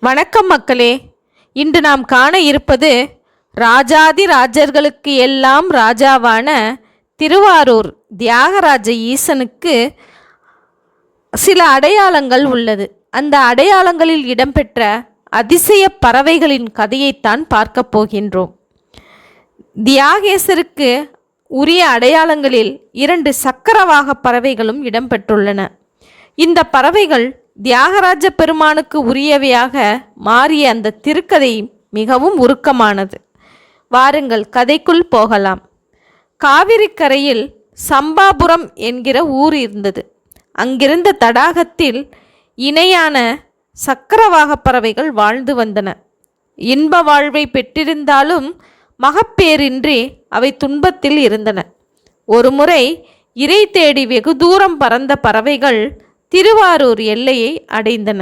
வணக்கம் மக்களே. இன்று நாம் காண இருப்பது ராஜாதி ராஜர்களுக்கு எல்லாம் ராஜாவான திருவாரூர் தியாகராஜ ஈசனுக்கு சில அடையாளங்கள் உள்ளது. அந்த அடையாளங்களில் இடம்பெற்ற அதிசய பறவைகளின் கதையைத்தான் பார்க்கப் போகின்றோம். தியாகேசருக்கு உரிய அடையாளங்களில் இரண்டு சக்கரவாக பறவைகளும் இடம்பெற்றுள்ளன. இந்த பறவைகள் தியாகராஜ பெருமானுக்கு உரியவையாக மாறிய அந்த திருக்கதை மிகவும் உருக்கமானது. வாருங்கள் கதைக்குள் போகலாம். காவிரிக்கரையில் சம்பாபுரம் என்கிற ஊர் இருந்தது. அங்கிருந்த தடாகத்தில் இணையான சக்கரவாக பறவைகள் வாழ்ந்து வந்தன. இன்ப வாழ்வை பெற்றிருந்தாலும் மகப்பேரின்றி அவை துன்பத்தில் இருந்தன. ஒருமுறை இறை தேடி வெகு தூரம் பறந்த பறவைகள் திருவாரூர் எல்லையை அடைந்தன.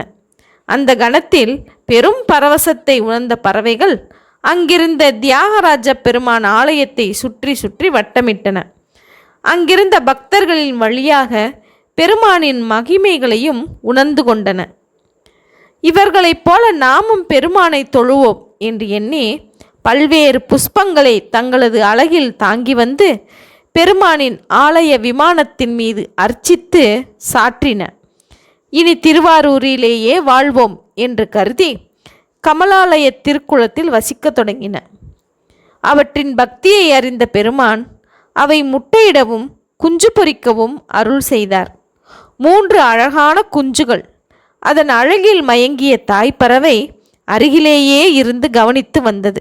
அந்த கணத்தில் பெரும் பரவசத்தை உணர்ந்த பறவைகள் அங்கிருந்த தியாகராஜ பெருமான் ஆலயத்தை சுற்றி சுற்றி வட்டமிட்டன. அங்கிருந்த பக்தர்களின் வழியாக பெருமானின் மகிமைகளையும் உணர்ந்து கொண்டன. இவர்களைப் போல நாமும் பெருமானை தொழுவோம் என்று எண்ணி பல்வேறு புஷ்பங்களை தங்களது அழகில் தாங்கி வந்து பெருமானின் ஆலய விமானத்தின் மீது அர்ச்சித்து சாற்றின. இனி திருவாரூரிலேயே வாழ்வோம் என்று கருதி கமலாலய திருக்குளத்தில் வசிக்கத் தொடங்கின. அவற்றின் பக்தியை அறிந்த பெருமான் அவை முட்டையிடவும் குஞ்சு பொறிக்கவும் அருள் செய்தார். மூன்று அழகான குஞ்சுகள் அதன் அழகில் மயங்கிய தாய் பறவை அருகிலேயே இருந்து கவனித்து வந்தது.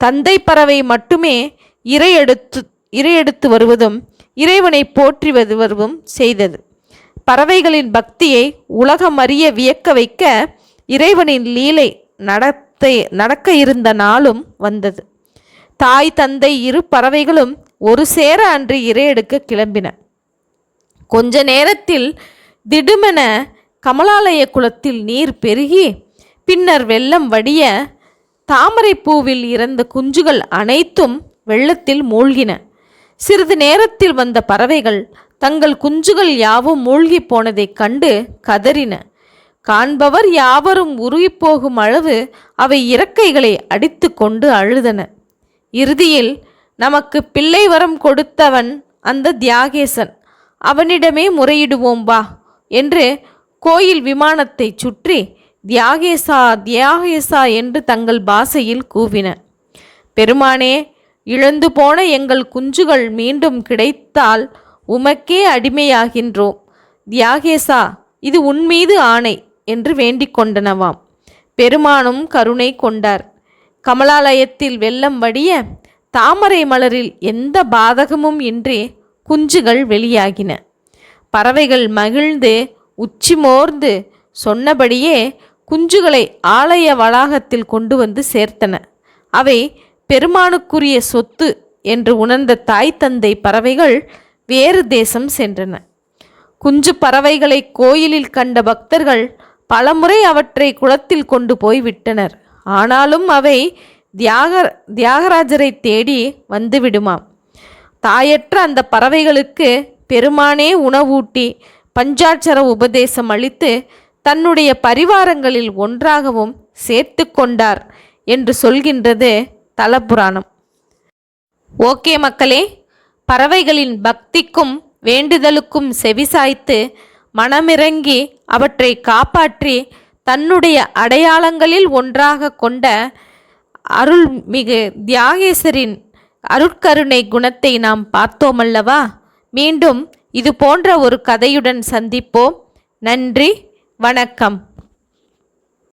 தந்தை பறவை மட்டுமே இறை எடுத்து வருவதும் இறைவனை போற்றி வருவதும் செய்தது. பறவைகளின் பக்தியை உலகம் அறிய வியக்க வைக்க இறைவனின் லீலை நடத்த நடக்க இருந்த நாளும் வந்தது. தாய் தந்தை இரு பறவைகளும் ஒரு சேர அன்று இரையெடுக்க கிளம்பின. கொஞ்ச நேரத்தில் திடுமென கமலாலய குளத்தில் நீர் பெருகி பின்னர் வெள்ளம் வடிய தாமரைப்பூவில் இறந்த குஞ்சுகள் அனைத்தும் வெள்ளத்தில் மூழ்கின. சிறிது நேரத்தில் வந்த பறவைகள் தங்கள் குஞ்சுகள் யாவும் மூழ்கி போனதைக் கண்டு கதறின. காண்பவர் யாவரும் உருகிப்போகும் அளவு அவை இறக்கைகளை அடித்து கொண்டு அழுதன. இறுதியில் நமக்கு பிள்ளை வரம் கொடுத்தவன் அந்த தியாகேசன். அவனிடமே முறையிடுவோம் வா என்று கோயில் விமானத்தை சுற்றி தியாகேசா தியாகேசா என்று தங்கள் பாசையில் கூவின. பெருமானே இழந்து போன எங்கள் குஞ்சுகள் மீண்டும் கிடைத்தால் உமக்கே அடிமையாகின்றோம். தியாகேசா இது உன்மீது ஆணை என்று வேண்டிக் கொண்டனவாம். பெருமானும் கருணை கொண்டார். கமலாலயத்தில் வெள்ளம் வடிய தாமரை மலரில் எந்த பாதகமும் இன்றி குஞ்சுகள் வெளியாகின. பறவைகள் மகிழ்ந்து உச்சி மோர்ந்து சொன்னபடியே குஞ்சுகளை ஆலய வளாகத்தில் கொண்டு வந்து சேர்த்தன. அவை பெருமானுக்குரிய சொத்து என்று உணர்ந்த தாய் தந்தை பறவைகள் வேறு தேசம் சென்றன. குஞ்சு பறவைகளை கோயிலில் கண்ட பக்தர்கள் பலமுறை அவற்றை குளத்தில் கொண்டு போய் விட்டனர். ஆனாலும் அவை தியாக தியாகராஜரை தேடி வந்துவிடுமாம் தாயற்ற அந்த பறவைகளுக்கு பெருமானே உணவூட்டி பஞ்சாட்சர உபதேசம் அளித்து தன்னுடைய பரிவாரங்களில் ஒன்றாகவும் சேர்த்து கொண்டார் என்று சொல்கின்றது தலபுராணம். ஓகே மக்களே பறவைகளின் பக்திக்கும் வேண்டுதலுக்கும் செவிசாய்த்து மனமிறங்கி அவற்றை காப்பாற்றி தன்னுடைய அடையாளங்களில் ஒன்றாக கொண்ட அருள்மிகு தியாகேசரின் அருட்கருணை குணத்தை நாம் பார்த்தோமல்லவா? மீண்டும் இது போன்ற ஒரு கதையுடன் சந்திப்போம். நன்றி வணக்கம்.